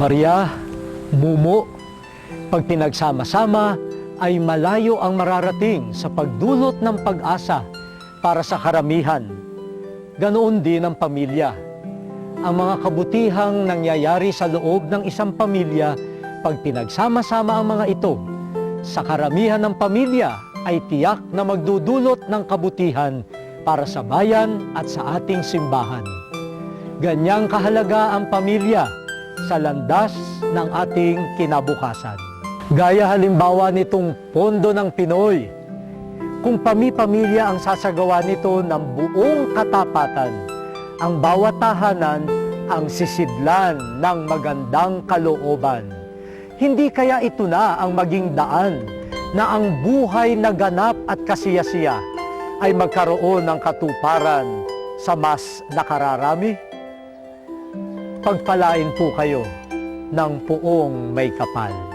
Barya, mumo, pag pinagsama-sama ay malayo ang mararating sa pagdulot ng pag-asa para sa karamihan. Ganoon din ang pamilya. Ang mga kabutihang nangyayari sa loob ng isang pamilya pag pinagsama-sama ang mga ito, sa karamihan ng pamilya ay tiyak na magdudulot ng kabutihan para sa bayan at sa ating simbahan. Ganyang kahalaga ang pamilya sa landas ng ating kinabukasan. Gaya halimbawa nitong pondo ng Pinoy, kung pami-pamilya ang sasagawa nito ng buong katapatan, ang bawat tahanan ang sisidlan ng magandang kalooban. Hindi kaya ito na ang maging daan na ang buhay na ganap at kasiyasiya ay magkaroon ng katuparan sa mas nakararami? Pagpalain po kayo ng puong may kapal.